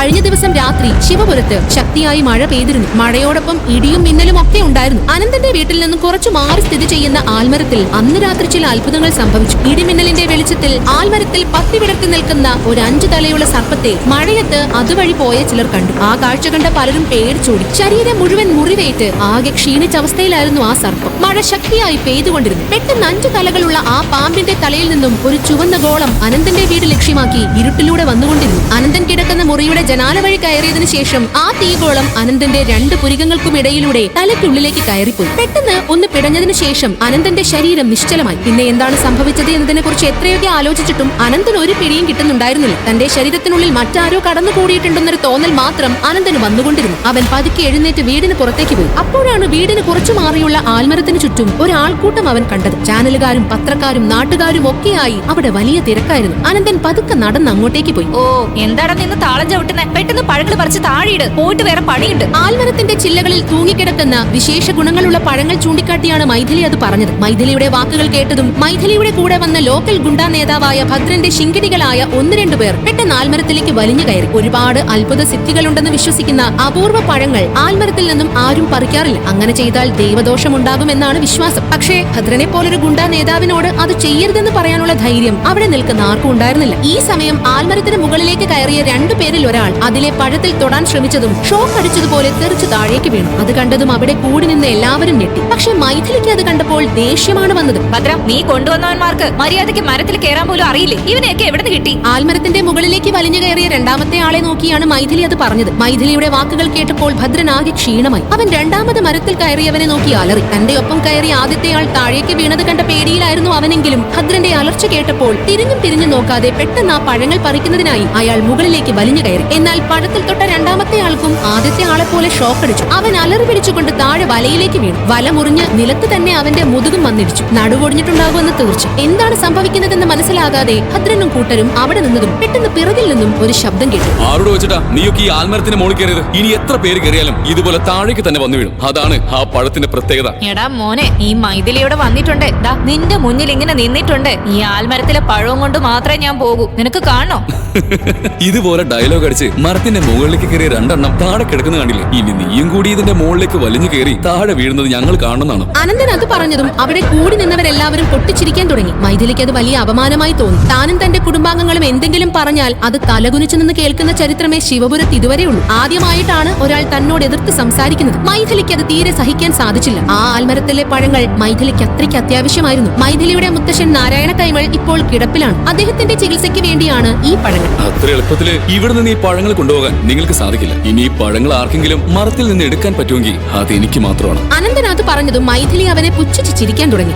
കഴിഞ്ഞ ദിവസം രാത്രി ശിവപുരത്ത് ശക്തിയായി മഴ പെയ്തിരുന്നു. മഴയോടൊപ്പം ഇടിയും മിന്നലും ഒക്കെ ഉണ്ടായിരുന്നു. അനന്തന്റെ വീട്ടിൽ നിന്ന് കുറച്ചു മാറി സ്ഥിതി ചെയ്യുന്ന ആൽമരത്തിൽ അന്ന് രാത്രി ചില അത്ഭുതങ്ങൾ സംഭവിച്ചു. ഇടിമിന്നലിന്റെ വെളിച്ചത്തിൽ ആൽമരത്തിൽ പത്തി വിടർത്തി നിൽക്കുന്ന ഒരു അഞ്ചു തലയുള്ള സർപ്പത്തെ മഴയത്ത് അതുവഴി പോയ ചിലർ കണ്ടു. ആ കാഴ്ച കണ്ട പലരും പേടിച്ചോടി. ശരീരം മുഴുവൻ മുറിവേറ്റ് ആകെ ക്ഷീണിച്ച അവസ്ഥയിലായിരുന്നു ആ സർപ്പം. മഴ ശക്തിയായി പെയ്തുകൊണ്ടിരുന്നു. പെട്ടെന്ന് അഞ്ചു തലകളുള്ള ആ പാമ്പിന്റെ തലയിൽ നിന്നും ഒരു ചുവന്ന ഗോളം അനന്തന്റെ വീട് ലക്ഷ്യമാക്കി ഇരുട്ടിലൂടെ വന്നുകൊണ്ടിരുന്നു. അനന്തൻ കിടക്കുന്ന മുറിയുടെ ജനാല വഴി കയറിയതിനു ശേഷം ആ തീഗോളം അനന്തന്റെ രണ്ട് പുരികങ്ങൾക്കും ഇടയിലൂടെ തലയ്ക്കുള്ളിലേക്ക് കയറിപ്പോയി. പെട്ടെന്ന് ഒന്ന് പിടഞ്ഞതിനു ശേഷം അനന്തന്റെ ശരീരം നിശ്ചലമായി. പിന്നെ എന്താണ് സംഭവിച്ചത് എന്നതിനെ കുറിച്ച് എത്രയൊക്കെ ആലോചിച്ചിട്ടും അനന്തന് ഒരു പിടിയും കിട്ടുന്നുണ്ടായിരുന്നില്ല. തന്റെ ശരീരത്തിനുള്ളിൽ മറ്റാരോ കടന്നുകൂടിയിട്ടുണ്ടെന്നൊരു തോന്നൽ മാത്രം അനന്തന് വന്നുകൊണ്ടിരുന്നു. അവൻ പതുക്കെ എഴുന്നേറ്റ് വീടിന് പുറത്തേക്ക് പോയി. അപ്പോഴാണ് വീടിന് കുറച്ചു മാറിയുള്ള ആൽമരത്തിന് ചുറ്റും ഒരാൾക്കൂട്ടം അവൻ കണ്ടത്. ചാനലുകാരും പത്രക്കാരും നാട്ടുകാരും ഒക്കെയായി അവിടെ വലിയ തിരക്കായിരുന്നു. അനന്തൻ പതുക്കെ നടന്ന് അങ്ങോട്ടേക്ക് പോയി. ഓ എന്താടാ നിന്ന് താളം ചവിട്ടുന്നെ? പെട്ടെന്ന് പഴങ്ങൾ പറിച്ച് താഴെയിട്. പോയിട്ട് വേറെ പണിയുണ്ട്. ആൽമരത്തിന്റെ ചില്ലകളിൽ തൂങ്ങിക്കിടക്കുന്ന വിശേഷ ഗുണങ്ങളുള്ള പഴങ്ങൾ ചൂണ്ടിക്കാട്ടിയാണ് മൈഥിലി അത് പറഞ്ഞത്. മൈഥിലിയുടെ വാക്കുകൾ കേട്ടതും മൈഥിലിയുടെ കൂടെ വന്ന ലോക്കൽ ഗുണ്ടാ നേതാവായ ഭദ്രന്റെ ശിങ്കിടികളായ ഒന്ന് രണ്ടു പേർ പെട്ടെന്ന് ആൽമരത്തിലേക്ക് വലിഞ്ഞു കയറി. ഒരുപാട് അത്ഭുത സിദ്ധികളുണ്ടെന്ന് വിശ്വസിക്കുന്ന അപൂർവ പഴങ്ങൾ ആൽമരത്തിൽ നിന്നും ആരും പറിക്കാറില്ല. അങ്ങനെ ചെയ്താൽ ദൈവദോഷമുണ്ടാകുമെന്നാണ് വിശ്വാസം. പക്ഷേ ഭദ്രനെ പോലൊരു ഗുണ്ടാ നേതാവിനോട് അത് ചെയ്യരുതെന്ന് പറയാനുള്ള ധൈര്യം അവിടെ നിൽക്കുന്ന ആർക്കും ഉണ്ടായിരുന്നില്ല. ഈ സമയം ആൽമരത്തിന് മുകളിലേക്ക് കയറിയ രണ്ടു പേരിൽ ഒരാൾ അതിലെ പഴത്തിൽ തൊടാൻ ശ്രമിച്ചതും ഷോക്ക് അടിച്ചതുപോലെ തെറിച്ചു താഴേക്ക് വീണു. അത് കണ്ടതും അവിടെ കൂടി നിന്ന് എല്ലാവരും ഞെട്ടി. പക്ഷെ മൈഥിലിക്ക് അത് കണ്ടപ്പോൾ ദേഷ്യമാണ് വന്നത്. ഭദ്ര നീ കൊണ്ടുവന്നവന്മാർക്ക് മര്യാദയ്ക്ക് മരത്തിൽ കയറാൻ പോലും അറിയില്ലേ? ഇവനെയൊക്കെ എവിടെ നിന്ന് കിട്ടി? ആൽമരത്തിന്റെ മുകളിലേക്ക് വലിഞ്ഞു കയറിയ രണ്ടാമത്തെ ആളെ നോക്കിയാണ് മൈഥിലി അത് പറഞ്ഞത്. മൈഥിലിയുടെ വാക്കുകൾ കേട്ടപ്പോൾ ഭദ്രൻ ആകെ ക്ഷീണമായി. അവൻ രണ്ടാമത് മരത്തിൽ കയറിയവനെ നോക്കി അലറി. തന്റെ ഒപ്പം കയറിയ ആദ്യത്തെ ആൾ താഴേക്ക് വീണത് കണ്ട പേടിയിലായിരുന്നു അവനെങ്കിലും. ഭദ്രന്റെ അലർച്ച കേട്ടപ്പോൾ തിരിഞ്ഞും തിരിഞ്ഞു നോക്കാതെ പെട്ടെന്ന് ആ പഴങ്ങൾ പറിക്കുന്നതിനായി അയാൾ മുകളിലേക്ക് വലിഞ്ഞു കയറി. എന്നാൽ പഴത്തിൽ തൊട്ട രണ്ടാമത്തെ ആൾക്കും ആദ്യത്തെ ആളെ പോലെ ഷോക്ക് അടിച്ചു. അവൻ അലറി പിടിച്ചുകൊണ്ട് താഴെ വലയിലേക്ക് വീണു. വല മുറിഞ്ഞ് നിലത്ത് തന്നെ അവന്റെ മുതുകും വന്നിടിച്ചു. നടുവൊടിഞ്ഞിട്ടുണ്ടാകുമെന്ന് തീർച്ച. എന്താണ് സംഭവിക്കുന്നതെന്ന് മനസ്സിലാകാതെ ഭദ്രനും കൂട്ടരും അവിടെ നിന്നതും പെട്ടെന്ന് പിറകിൽ നിന്നും ഒരു ശബ്ദം കേട്ടു. ആരോട് വെച്ചിട്ടാ നീയൊക്കെ ഈ ആൽമരത്തിന് മുകളിൽ കയറിയത്? ഇനി എത്ര പേര് കയറിയാലും ഇതുപോലെ താഴേക്ക് തന്നെ വന്നു വീഴും. അതാണ് ആ പഴത്തിന്റെ പ്രത്യേകത. എടാ മോനെ ഈ മൈഥിലിയോടെ വന്നിട്ടുണ്ട്. ദാ നിന്റെ മുന്നിൽ ഇങ്ങനെ നിന്നിട്ടുണ്ട്. ഈ ആൽമരത്തിലെ പഴവും കൊണ്ട് മാത്രമേ ഞാൻ പോകൂ. നിനക്ക് കാണണോ? ഇതുപോലെ ഡയലോഗ് അടിച്ച് മരത്തിന്റെ മുകളിലേക്ക് കയറി രണ്ടെണ്ണം താഴെ കിടക്കുന്ന കണ്ടില്ലേ? ഇനി നീയും കൂടി ഇതിന്റെ മുകളിലേക്ക് വലിഞ്ഞു കയറി താഴെ വീഴുന്നത് ഞങ്ങൾ കാണുന്നതാണ് അനന്തൻ അത് പറഞ്ഞതും അവിടെ കൂടി നിന്നവരെല്ലാവരും പൊട്ടിച്ചിരിക്കാൻ തുടങ്ങി. മൈഥിലിക്ക് അത് വലിയ അപമാനമായി തോന്നി. താനും തന്റെ കുടുംബാംഗങ്ങളും എന്തെങ്കിലും പറഞ്ഞാൽ അത് തലകുനിച്ചു നിന്ന് കേൾക്കുന്ന ചരിത്രമേ ശിവപുരത്ത് ഇതുവരെയുള്ളൂ ആദ്യമായിട്ടാണ് ഒരാൾ തന്നോട് എതിർത്ത് സംസാരിക്കുന്നത്. മൈഥിലിക്ക് അത് തീരെ സഹിക്കാൻ സാധിച്ചില്ല. ആ ആൽമരത്തിലെ പഴങ്ങൾ മൈഥിലിക്ക് അത്രയ്ക്ക് അത്യാവശ്യമായിരുന്നു. മൈഥിലിയുടെ മുത്തശ്ശൻ നാരായണ കൈമൾ ഇപ്പോൾ കിടപ്പിലാണ്. അദ്ദേഹത്തിന്റെ ചികിത്സയ്ക്ക് വേണ്ടിയാണ് ഈ പഴങ്ങൾ അത്ര എളുപ്പത്തിൽ ഇവിടെ നിന്ന് ഈ പഴങ്ങൾ കൊണ്ടുപോകാൻ നിങ്ങൾക്ക് സാധിക്കില്ല. ഇനി ഈ പഴങ്ങൾ ആർക്കെങ്കിലും മരത്തിൽ നിന്ന് എടുക്കാൻ പറ്റുമെങ്കിൽ അത് എനിക്ക് മാത്രമാണ്. അനന്തനാഥ് പറഞ്ഞതും മൈഥിലി അവനെ പുച്ഛിച്ച് ചിരിക്കാൻ തുടങ്ങി.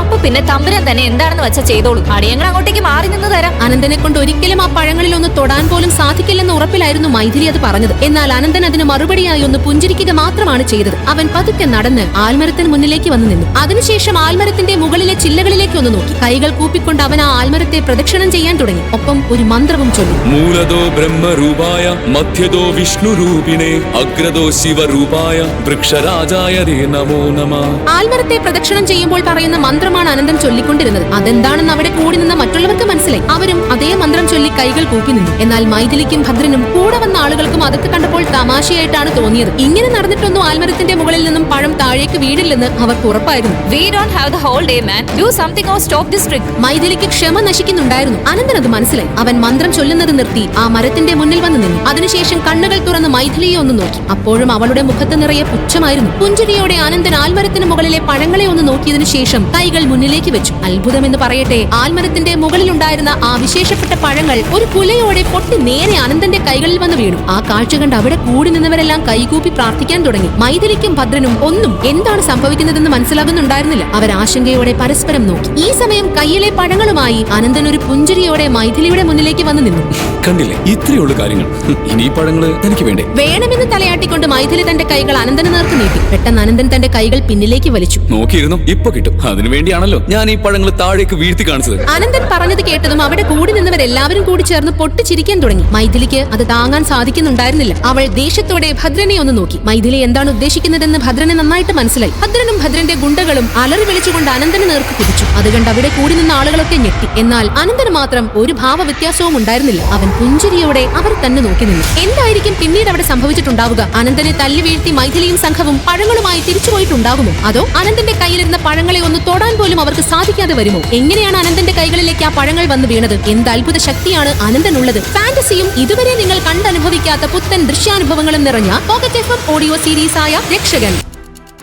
അപ്പൊ പിന്നെ തമ്പുരാൻ തന്നെ എന്താണെന്ന് വെച്ചാൽ ചെയ്തോളൂ. അടിയങ്ങൾ അങ്ങോട്ടേക്ക് മാറി നിന്ന് തരാം. അനന്തനെ കൊണ്ട് ഒരിക്കലും ആ പഴങ്ങളിൽ ഒന്ന് തൊടാൻ പോലും സാധിക്കില്ലെന്ന ഉറപ്പിലായിരുന്നു മൈഥിലി അത് പറഞ്ഞത്. എന്നാൽ അനന്തൻ അതിന് മറുപടിയായി ഒന്ന് പുഞ്ചിരിക്കുക മാത്രമാണ് ചെയ്തത്. അവൻ പതുക്കെ നടന്ന് ആൽമരത്തിന് മുന്നിലേക്ക് വന്നു നിന്നു. അതിനുശേഷം ആൽമരത്തിന്റെ മുകളിലെ ചില്ലകളിലേക്ക് ഒന്ന് നോക്കി. കൈകൾ കൂപ്പിക്കൊണ്ട് അവൻ ആ ആൽമരത്തെ പ്രദക്ഷിണം ചെയ്യാൻ തുടങ്ങി. ഒപ്പം ഒരു മന്ത്രവും ചൊല്ലും. മൂലതോ ബ്രഹ്മരൂപായ മധ്യതോ വിഷ്ണുരൂപിണേ അഗ്രതോ ശിവരൂപായ വൃക്ഷരാജായ രേ നമോ നമ. ആൽമരത്തെ പ്രദക്ഷിണം ചെയ്യുമ്പോൾ പറയുന്ന മന്ത്രമാണ് അനന്തൻ ചൊല്ലിക്കൊണ്ടിരുന്നത്. അതെന്താണെന്ന് അവിടെ കൂടി നിന്ന മറ്റുള്ളവർക്ക് മനസ്സിലായി. അവരും അതേ മന്ത്രം ചൊല്ലി കൈകൾ കൂപ്പി നിന്നു. എന്നാൽ മൈഥിലിക്കും ഭദ്രനും കൂടെ വന്ന ആളുകൾക്കും അതൊക്കെ കണ്ടപ്പോൾ തമാശയായിട്ടാണ് തോന്നിയത്. ഇങ്ങനെ നടന്നിട്ടൊന്നും ആൽമരത്തിന്റെ മുകളിൽ നിന്നും പഴം താഴേക്ക് വീടില്ലെന്ന് അവർക്ക് ഉറപ്പായിരുന്നു. We don't have the whole day man do something or stop this trick മൈഥിലിക്ക് ക്ഷമ നശിക്കുന്നുണ്ടായിരുന്നു. അനന്തൻ അത് മനസ്സിലായി. അവൻ മന്ത്രം ചൊല്ലുന്നത് നിർത്തി ആ മരത്തിന്റെ മുന്നിൽ വന്നു നിന്നു. അതിനുശേഷം കണ്ണുകൾ തുറന്ന് മൈഥിലിയെ ഒന്ന് നോക്കി. അപ്പോഴും അവളുടെ മുഖത്ത് നിറയെ പുച്ഛമായിരുന്നു. പുഞ്ചിരിയോടെ ആനന്ദൻ ആൽമരത്തിന് മുകളിലെ പഴങ്ങളെ ഒന്ന് നോക്കിയതിനു ശേഷം കൈകൾ മുന്നിലേക്ക് വെച്ചു. അത്ഭുതം എന്ന് പറയട്ടെ ആൽമരത്തിന്റെ മുകളിലുണ്ടായിരുന്ന ആ വിശേഷപ്പെട്ട പഴങ്ങൾ ഒരു പുലയോടെ പൊട്ടി നേരെ അനന്തന്റെ കൈകളിൽ വന്ന് വീണു. ആ കാഴ്ച കണ്ട് അവിടെ കൂടി നിന്നവരെല്ലാം കൈകൂപ്പി പ്രാർത്ഥിക്കാൻ തുടങ്ങി. മൈഥിലിക്കും ഭദ്രനും ഒന്നും എന്താണ് സംഭവിക്കുന്നതെന്ന് മനസ്സിലാകുന്നുണ്ടായിരുന്നില്ല. അവർ ആശങ്കയോടെ പരസ്പരം നോക്കി. ഈ സമയം കയ്യിലെ പഴങ്ങളുമായി ആനന്ദൻ ഒരു പുഞ്ചിരിയോടെ മൈഥിലിയുടെ മുന്നിലേക്ക് വന്നു നിന്നു. കണ്ടില്ലേ? ഇത്രയുള്ള കാര്യങ്ങൾ. ഇനി ഈ പഴങ്ങൾ തനിക്ക് വേണ്ടേ? വേണമെന്ന് തലയാട്ടിക്കൊണ്ട് മൈഥിലി തന്റെ കൈകൾ അനന്തന് നേർക്ക് നീട്ടി. പെട്ടെന്ന് അനന്തൻ തന്റെ കൈകൾ പിന്നിലേക്ക് വലിച്ചു. നോക്കിയിരുന്നു ഇപ്പൊ കിട്ടും. അതിനു വേണ്ടിയാണല്ലോ ഞാൻ ഈ പഴങ്ങൾ താഴേക്ക് വീഴ്ത്തി കാണിച്ചത്. അനന്തൻ പറഞ്ഞത് കേട്ടതും അവിടെ കൂടി നിന്നവരെല്ലാവരും കൂടി ചേർന്ന് പൊട്ടിച്ചിരിക്കാൻ തുടങ്ങി. മൈഥിലിക്ക് അത് താങ്ങാൻ സാധിക്കുന്നുണ്ടായിരുന്നില്ല. അവൾ ദേഷ്യത്തോടെ ഭദ്രനെ ഒന്ന് നോക്കി. മൈഥിലി എന്താണ് ഉദ്ദേശിക്കുന്നതെന്ന് ഭദ്രനെ നന്നായിട്ട് മനസ്സിലായി. ഭദ്രനും ഭദ്രന്റെ ഗുണ്ടകളും അലറി വിളിച്ചുകൊണ്ട് അനന്തന് നേർക്ക് കുതിച്ചു. അത് കണ്ട് അവിടെ കൂടി നിന്ന ആളുകളൊക്കെ ഞെട്ടി. എന്നാൽ അനന്തന് മാത്രം ഒരു ഭാവ വ്യത്യാസവും ഉണ്ടായിരുന്നില്ല. അവൻ പുഞ്ചിരിയോടെ അവർ തന്നെ നോക്കി നിന്നു. എന്തായിരിക്കും പിന്നീട് അവിടെ സംഭവിച്ചിട്ടുണ്ടാവുക? അനന്തനെ തല്ലി വീഴ്ത്തി മൈഥിലിയും സംഘവും പഴങ്ങളുമായി തിരിച്ചുപോയിട്ടുണ്ടാകുമോ അതോ അനന്തന്റെ കയ്യിലിരുന്ന പഴങ്ങളെ ഒന്ന് തൊടാൻ പോലും അവർക്ക് സാധിക്കാതെ വരുമോ? എങ്ങനെയാണ് അനന്തന്റെ കൈകളിലേക്ക് ആ പഴങ്ങൾ വന്നു വീണത്? എന്ത് അത്ഭുത ശക്തിയാണ് അനന്തനുള്ളത്? ഫാന്റസിയും ഇതുവരെ നിങ്ങൾ കണ്ടനുഭവിക്കാത്ത പുത്തൻ ദൃശ്യാനുഭവങ്ങളും നിറഞ്ഞ പോക്കറ്റ് എഫ് ഓഡിയോ സീരീസ് ആയ രക്ഷകൻ.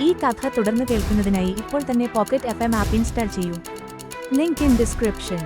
ഈ കഥ തുടർന്ന് കേൾക്കുന്നതിനായി ഇപ്പോൾ തന്നെ pocket F M app install ചെയ്യൂ. Link in description.